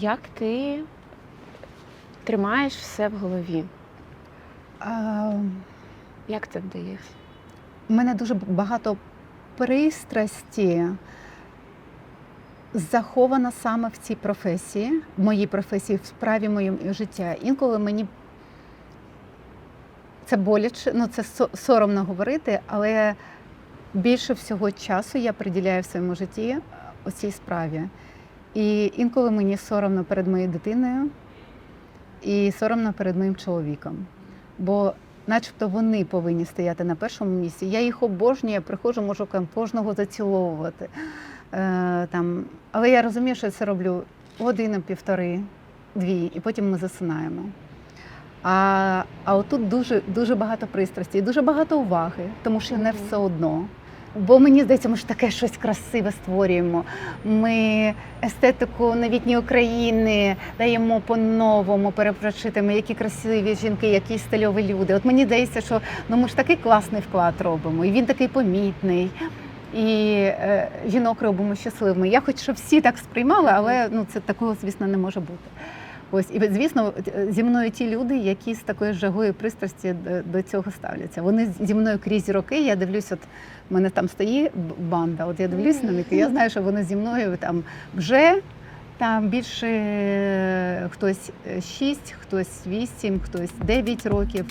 Як ти тримаєш все в голові? А, Як це вдається? У мене дуже багато пристрасті заховано саме в цій професії, в моїй професії, в справі моєму життя. Інколи мені це боляче, ну це соромно говорити, але більше всього часу я приділяю в своєму житті ось цій справі. І інколи мені соромно перед моєю дитиною і соромно перед моїм чоловіком. Бо начебто вони повинні стояти на першому місці. Я їх обожнюю, я приходжу, можу кожного заціловувати. Е, там. Але я розумію, що я це роблю годину, півтори, дві, і потім ми засинаємо. А, а отут дуже, дуже багато пристрасті, і дуже багато уваги, тому що не все одно. Бо мені здається, ми ж таке щось красиве створюємо. Ми естетику новітньої України даємо по-новому, перепрошитимо, які красиві жінки, які стильові люди. От мені здається, що ну ми ж такий класний вклад робимо, і він такий помітний. І е, жінок робимо щасливими. Я хочу, щоб всі так сприймали, але ну це такого, звісно, не може бути. Ось і звісно, е, зі мною ті люди, які з такою жагою пристрасті до, цього ставляться. Вони зі мною крізь роки. Я дивлюсь, от в мене там стоїть банда. От я дивлюсь на них, і я знаю, що вони зі мною там вже там більше е, хтось 6, хтось 8, хтось 9 років.